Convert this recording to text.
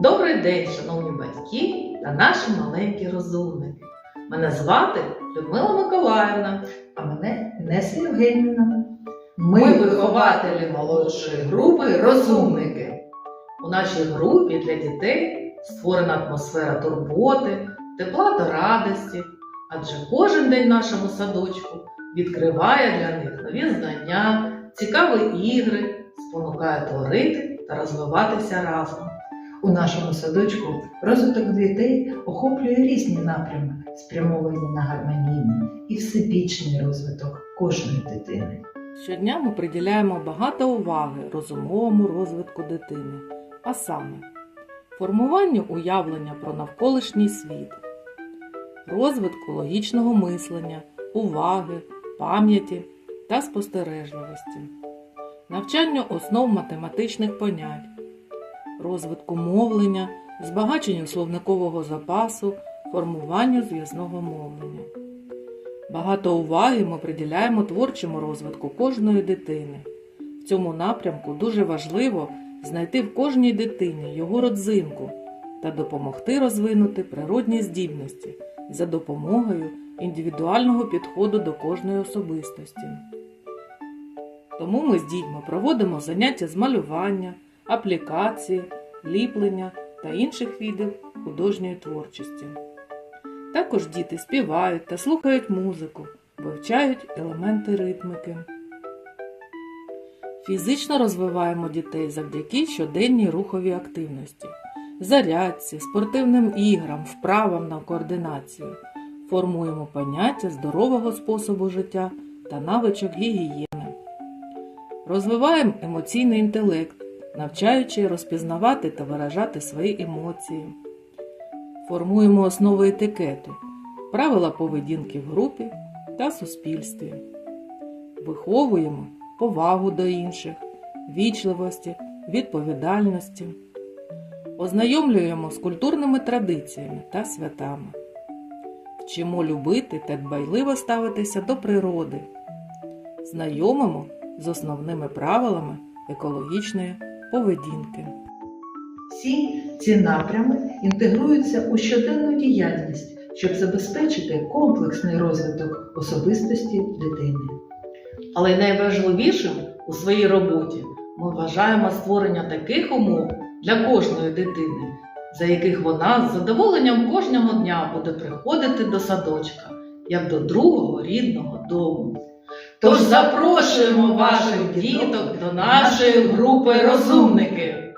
Добрий день, шановні батьки та наші маленькі розумники. Мене звати Людмила Миколаївна. А мене Інеса Євгенівна. Ми вихователі молодшої групи Розумники. У нашій групі для дітей створена атмосфера турботи, тепла та радості, адже кожен день в нашому садочку відкриває для них нові знання, цікаві ігри, спонукає творити та розвиватися разом. У нашому садочку розвиток дітей охоплює різні напрями, спрямовані на гармонійний і всебічний розвиток кожної дитини. Щодня ми приділяємо багато уваги розумовому розвитку дитини, а саме формуванню уявлення про навколишній світ, розвитку логічного мислення, уваги, пам'яті та спостережливості, навчанню основ математичних понять, розвитку мовлення, збагаченню словникового запасу, формуванню зв'язного мовлення. Багато уваги ми приділяємо творчому розвитку кожної дитини. В цьому напрямку дуже важливо знайти в кожній дитині його родзинку та допомогти розвинути природні здібності за допомогою індивідуального підходу до кожної особистості. Тому ми з дітьми проводимо заняття з малювання, аплікації, ліплення та інших видів художньої творчості. Також діти співають та слухають музику, вивчають елементи ритмики. Фізично розвиваємо дітей завдяки щоденній руховій активності, зарядці, спортивним іграм, вправам на координацію. Формуємо поняття здорового способу життя та навичок гігієни. Розвиваємо емоційний інтелект, навчаючи розпізнавати та виражати свої емоції. Формуємо основи етикету, правила поведінки в групі та суспільстві. Виховуємо повагу до інших, вічливості, відповідальності. Ознайомлюємо з культурними традиціями та святами. Вчимо любити та дбайливо ставитися до природи. Знайомимо з основними правилами екологічної поведінки. Всі ці напрями інтегруються у щоденну діяльність, щоб забезпечити комплексний розвиток особистості дитини. Але найважливішим у своїй роботі ми вважаємо створення таких умов для кожної дитини, за яких вона з задоволенням кожного дня буде приходити до садочка, як до другого рідного дому. Тож запрошуємо ваших діток до нашої групи розумники.